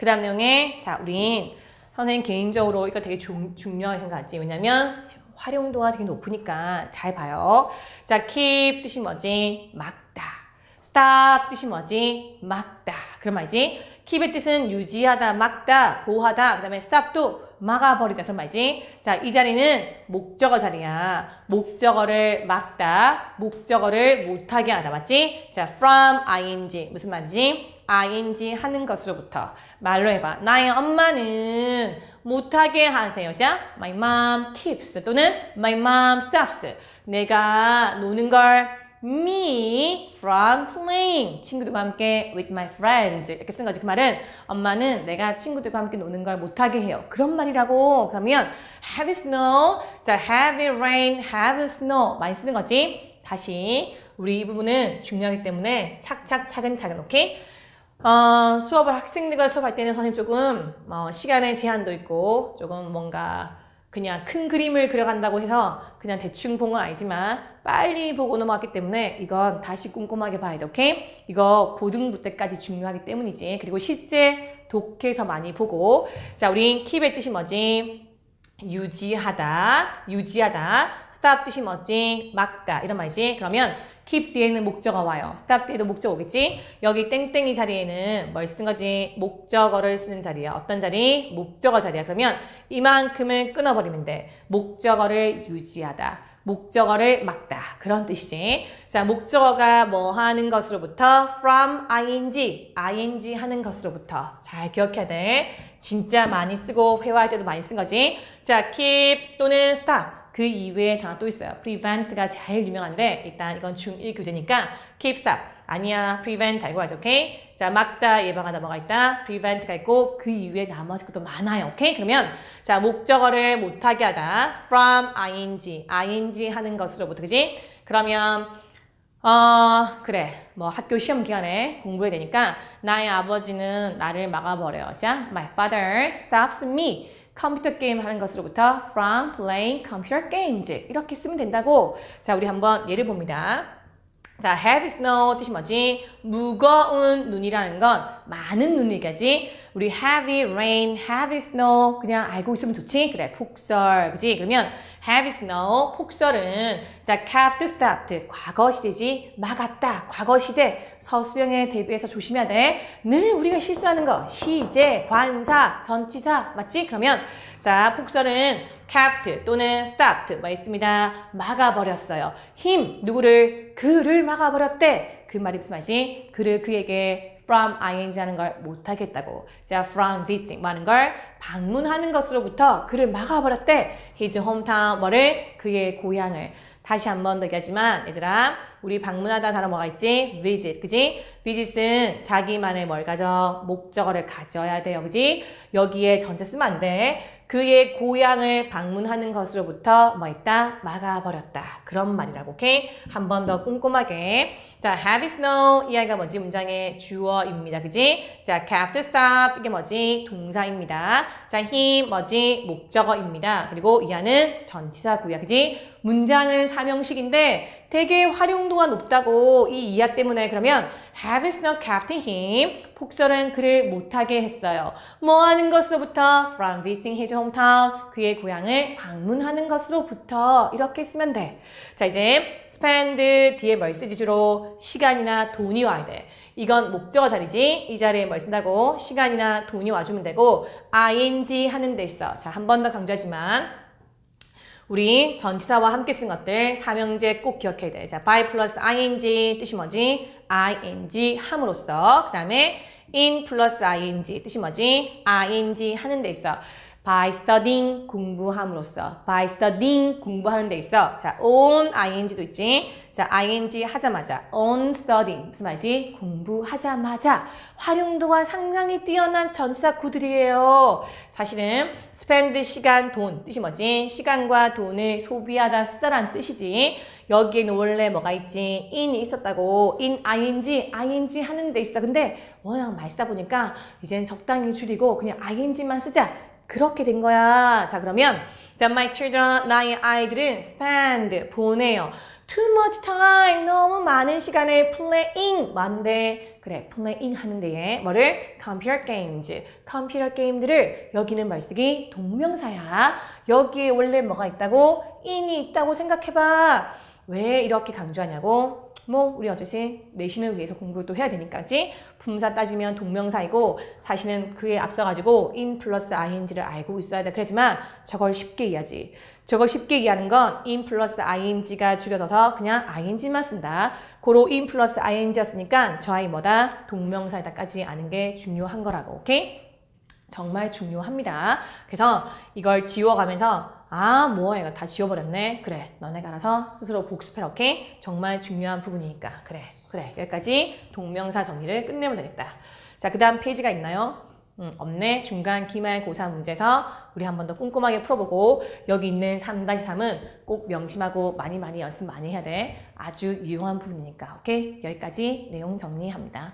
그 다음 내용에 자 우린 선생님 개인적으로 이거 되게 중, 중요하게 생각하지. 왜냐면 활용도가 되게 높으니까 잘 봐요. 자 keep 뜻이 뭐지? 막다. stop 뜻이 뭐지? 막다. 그런 말이지. keep의 뜻은 유지하다 막다 보호하다 그 다음에 stop도 막아버리다. 그런 말이지. 자 이 자리는 목적어 자리야. 목적어를 막다 목적어를 못하게 하다. 맞지? 자 from ing 무슨 말이지 ing 하는 것으로부터 말로 해봐. 나의 엄마는 못하게 하세요. 자, my mom keeps 또는 my mom stops. 내가 노는 걸 me from playing. 친구들과 함께 with my friends. 이렇게 쓴 거지. 그 말은 엄마는 내가 친구들과 함께 노는 걸 못하게 해요. 그런 말이라고. 그러면 have snow. 자, it rain, have snow. 많이 쓰는 거지. 다시. 우리 이 부분은 중요하기 때문에 착착 차근차근 오케이? 어, 수업을 학생들과 수업할 때는 선생님 조금 어, 시간의 제한도 있고 조금 뭔가 그냥 큰 그림을 그려간다고 해서 그냥 대충 본 건 아니지만 빨리 보고 넘어갔기 때문에 이건 다시 꼼꼼하게 봐야 돼, 오케이? 이거 고등부 때까지 중요하기 때문이지. 그리고 실제 독해서 많이 보고 자, 우리 킵의 뜻이 뭐지? 유지하다, 유지하다. stop 뜻이 뭐지? 막다 이런 말이지. 그러면 keep 뒤에는 목적어 와요. stop 뒤에도 목적어 오겠지? 여기 땡땡이 자리에는 뭘 쓰는 거지? 목적어를 쓰는 자리야. 어떤 자리? 목적어 자리야. 그러면 이만큼을 끊어버리면 돼. 목적어를 유지하다. 목적어를 막다. 그런 뜻이지. 자, 목적어가 뭐 하는 것으로부터 from ing, ing 하는 것으로부터 잘 기억해야 돼. 진짜 많이 쓰고 회화할 때도 많이 쓴 거지. 자, keep 또는 stop. 그 이외에 단어 또 있어요. prevent가 제일 유명한데 일단 이건 중1 교재니까 keep stop. 아니야, prevent 알고 가죠. 오케이? 자, 막다, 예방하다 뭐가 있다? prevent가 있고 그 이외에 나머지 것도 많아요. 오케이? 그러면 자, 목적어를 못하게 하다. from ing, ing 하는 것으로부터 그지? 그러면 어, 그래. 뭐 학교 시험 기간에 공부해야 되니까 나의 아버지는 나를 막아버려요. 자, my father stops me. 컴퓨터 게임 하는 것으로부터 from playing computer games. 이렇게 쓰면 된다고. 자, 우리 한번 예를 봅니다. 자, heavy snow 뜻이 뭐지? 무거운 눈이라는 건 많은 눈 얘기하지. 우리 heavy rain, heavy snow 그냥 알고 있으면 좋지? 그래, 폭설, 그지? 그러면 heavy snow, 폭설은 자, kept, stopped, 과거 시제지? 막았다, 과거 시제. 서술형에 대비해서 조심해야 돼. 늘 우리가 실수하는 거 시제, 관사, 전치사 맞지? 그러면 자, 폭설은 kept 또는 stopped 뭐 있습니다. 막아버렸어요. 힘 누구를 그를 막아버렸대. 그 말이 무슨 말이지? 그를 그에게 from ing 하는 걸 못하겠다고. 자, from visiting 뭐 하는 걸 방문하는 것으로부터 그를 막아버렸대. his hometown 뭐를 그의 고향을. 다시 한 번 더 얘기하지만 얘들아 우리 방문하다 단어 뭐가 있지? visit 그지? visit은 자기만의 뭘 가져? 목적어를 가져야 돼요 그지? 여기에 전체 쓰면 안 돼. 그의 고향을 방문하는 것으로부터 뭐 있다? 막아버렸다. 그런 말이라고, 오케이? 한 번 더 꼼꼼하게. 자, have snow. 이 아이가 뭐지? 문장의 주어입니다. 그지? 자, kept stop. 이게 뭐지? 동사입니다. 자, he 뭐지? 목적어입니다. 그리고 이 아는 전치사구야. 그지? 문장은 사명식인데 되게 활용도가 높다고 이 이하 때문에 그러면 have it snow kept him. 폭설은 그를 못하게 했어요. 뭐 하는 것으로부터 from visiting his hometown 그의 고향을 방문하는 것으로부터 이렇게 쓰면 돼. 자 이제 spend 뒤에 뭘 쓰지 주로 시간이나 돈이 와야 돼. 이건 목적어 자리지. 이 자리에 뭘 쓴다고 시간이나 돈이 와주면 되고 ing 하는 데 있어. 자 한 번 더 강조하지만 우리 전치사와 함께 쓴 것들 삼형제 꼭 기억해야 돼. 자, by 플러스 ing 뜻이 뭐지? ing 함으로써 그 다음에 in 플러스 ing 뜻이 뭐지? ing 하는 데 있어. By studying 공부함으로써 by studying 공부하는 데 있어. 자, on ing도 있지. 자, ing 하자마자 on studying 무슨 말이지? 공부하자마자 활용도가 상당히 뛰어난 전치사 구들이에요. 사실은 spend 시간 돈 뜻이 뭐지? 시간과 돈을 소비하다 쓰다라는 뜻이지. 여기에는 원래 뭐가 있지? in이 있었다고 in ing ing 하는 데 있어. 근데 워낙 쓰다 보니까 이젠 적당히 줄이고 그냥 ing만 쓰자. 그렇게 된 거야. 자, 그러면 자, my children, 나의 아이들은 spend, 보내요. too much time 너무 많은 시간을 playing 많은데 그래 playing 하는데 뭐를? Computer games. 컴퓨터 게임들을 여기는 말쓰기 동명사야. 여기에 원래 뭐가 있다고? in이 있다고 생각해봐. 왜 이렇게 강조하냐고 뭐 우리 어차피 내신을 위해서 공부를 또 해야 되니까지 품사 따지면 동명사이고 사실은 그에 앞서가지고 in 플러스 ing를 알고 있어야 돼. 그러지만 저걸 쉽게 이해하지. 저걸 쉽게 이해하는 건 in 플러스 ing가 줄여져서 그냥 ing만 쓴다. 고로 in 플러스 ing였으니까 저 아이 뭐다? 동명사에다까지 아는 게 중요한 거라고. 오케이? 정말 중요합니다. 그래서 이걸 지워가면서 아 뭐야 이거 다 지워버렸네. 그래 너네가 알아서 스스로 복습해라 오케이? 정말 중요한 부분이니까 그래 그래 여기까지 동명사 정리를 끝내면 되겠다. 자 그 다음 페이지가 있나요? 음, 없네. 중간 기말고사 문제에서 우리 한 번 더 꼼꼼하게 풀어보고 여기 있는 3-3은 꼭 명심하고 많이 많이 연습 많이 해야 돼. 아주 유용한 부분이니까 오케이? 여기까지 내용 정리합니다.